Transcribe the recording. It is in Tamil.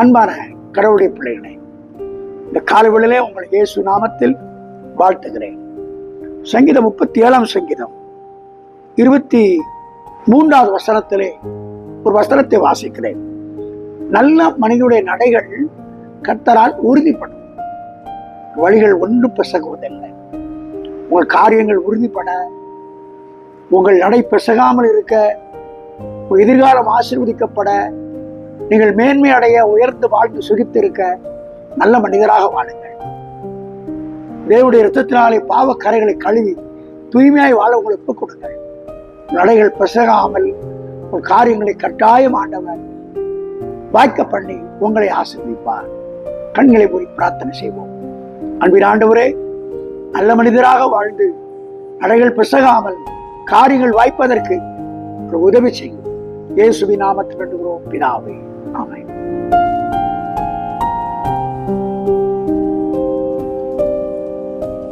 அன்பான கடவுளுடைய பிள்ளைகளே இந்த காலவெளியிலே உங்களை இயேசு நாமத்தில் வாழ்த்துகிறேன். சங்கீதம் முப்பத்தி ஏழாம் சங்கீதம் இருபத்தி மூன்றாவது வசனத்திலே ஒரு வசனத்தை வாசிக்கிறேன். நல்ல மனிதனுடைய நடைகள் கத்தரால் உறுதிப்படும். வழிகள் ஒன்றும் பிசகுவதில்லை. உங்கள் காரியங்கள் உறுதிப்பட உங்கள் நடை பிசகாமல் இருக்க எதிர்காலம் ஆசீர்வதிக்கப்பட நீங்கள் மேன்மையடைய உயர்ந்து வாழ்ந்து சுகித்திருக்க நல்ல மனிதராக வாழுங்கள். தேவனுடைய இரத்தத்தினாலே பாவக்கரைகளை கழுவி தூய்மையாய் வாழ உங்களை ஒப்புக் கொடுங்கள். நடைகள் பிசகாமல் உங்கள் காரியங்களை கட்டாயம் ஆண்டவர் வாய்க்க பண்ணி உங்களை ஆசிர்விப்பார். கண்களை போய் பிரார்த்தனை செய்வோம். அன்பின் ஆண்டவரே நல்ல மனிதராக வாழ்ந்து நடைகள் பிசகாமல் காரியங்கள் வாய்ப்பதற்கு உதவி செய்யும். இயேசுவி நாமத்தில் வேண்டுகிறோம். பிதாவே. Amen.